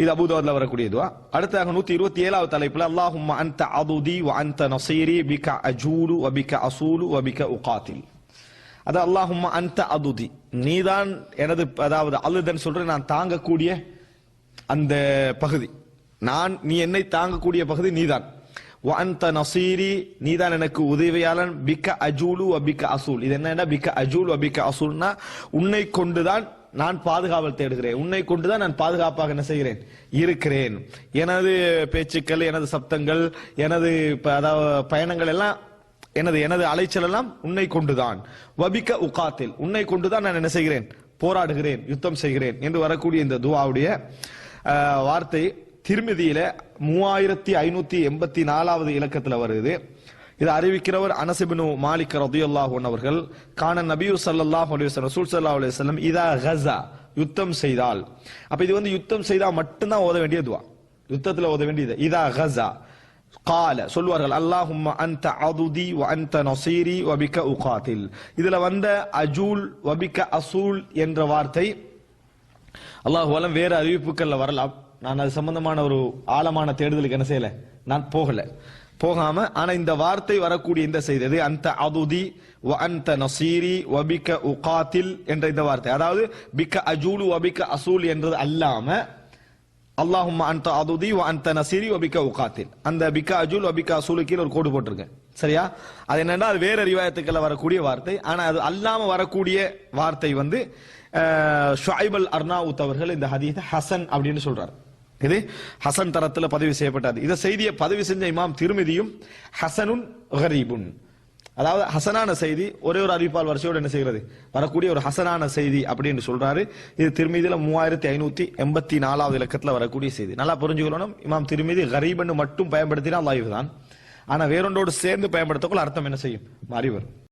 இது அபூதாவதுல வரக்கூடியதுவா அடுத்து அடுத்ததாக நூத்தி இருபத்தி ஏழாவது தலைப்புல அல்லாஹும் அந்த அதுதி அந்த நசீரி பிக அஜூலு வ அசூலு வ உகாத்தில். அது அல்லாஹும் அந்த அதுதி நீதான் எனது அதாவது அழுதன் சொல்றேன் நான் தாங்கக்கூடிய அந்த பகுதி. நான் நீ என்னை தாங்கக்கூடிய பகுதி நீதான். அந்த நசீரி நீதான் எனக்கு உதவியாளன். பிக்க அஜூலு வ அசூல். இது என்னன்னா பிக்க அஜூல் வ அசூல்னா உன்னை கொண்டுதான் நான் பாதுகாவல் தேடுகிறேன். உன்னை கொண்டுதான் நான் பாதுகாப்பாக என்ன செய்கிறேன்? இருக்கிறேன். எனது பேச்சுக்கள் எனது சப்தங்கள் எனது அதாவது பயணங்கள் எல்லாம் எனது எனது அலைச்சல் எல்லாம் உன்னை கொண்டுதான். வபிக்க உகாத்தில் உன்னை கொண்டுதான் நான் என்ன செய்கிறேன்? போராடுகிறேன் யுத்தம் செய்கிறேன் என்று வரக்கூடிய இந்த துவாவுடைய வார்த்தை திருமதியில மூவாயிரத்தி ஐநூத்தி எண்பத்தி நாலாவது இலக்கத்துல வருது. இது அறிவிக்கிறவர் அனசிபினு மாலிக் ரதியுல்லாஹ் அவர்கள் கான நபியூ சல்லாஹ் அலுவலம் ரசூல் சல்லா அலுவலம் இதா ஹசா யுத்தம் செய்தால். அப்ப இது வந்து யுத்தம் செய்தால் மட்டும்தான் ஓத வேண்டியதுவா யுத்தத்தில் ஓத வேண்டியது. இதா ஹசா கால சொல்வார்கள் அல்லாஹும் அந்த அதுதி அந்த நொசீரி வபிக்க உகாத்தில் இதுல வந்த அஜூல் வபிக்க அசூல் என்ற வார்த்தை அல்லாஹ் வலம் வேற அறிவிப்புகள்ல வரலாம். நான் அது சம்பந்தமான ஒரு ஆழமான தேடுதலுக்கு என்ன செய்யல? நான் போகல. போகாம ஆனா இந்த வார்த்தை வரக்கூடிய இந்த செய்தது அந்த அதுதி வ அன்த நசீரி வபிக்க உகாத்தில் என்ற இந்த வார்த்தை. அதாவது பிக்க அஜூலு வபிக்க அசூல் என்றது அல்லாம அல்லாஹும் அன்த அதுதி வ நசீரி வபிக்க உகாத்தில். அந்த பிக்க அஜூல் வபிக்க அசூலு ஒரு கோடு போட்டிருக்கேன். சரியா? அது என்னன்னா அது வேற ரிவாயத்துக்களை வரக்கூடிய வார்த்தை. ஆனா அது அல்லாம வரக்கூடிய வார்த்தை வந்து ஷாய்பல் அர்னாவுத் அவர்கள் இந்த ஹதீத் ஹசன் அப்படின்னு சொல்றாரு. இது ஹசன் தரத்துல பதிவு செய்யப்பட்டது. இந்த செய்தியை பதிவு செஞ்ச இமாம் திருமதியும் ஹசனுன் கரீபுன். அதாவது ஹசனான செய்தி ஒரே ஒரு அறிவிப்பால் வரிசையோடு என்ன செய்கிறது? வரக்கூடிய ஒரு ஹசனான செய்தி அப்படின்னு சொல்றாரு. இது திருமதியில மூவாயிரத்தி ஐநூத்தி எண்பத்தி நாலாவது இலக்கத்துல வரக்கூடிய செய்தி. நல்லா புரிஞ்சுக்கணும் இமாம் திருமதி கரீபன்னு மட்டும் பயன்படுத்தினா அல்லாஹ் தான். ஆனா வேறொன்றோடு சேர்ந்து பயன்படுத்தக்குள்ள அர்த்தம் என்ன செய்யும்? மாறி வரும்.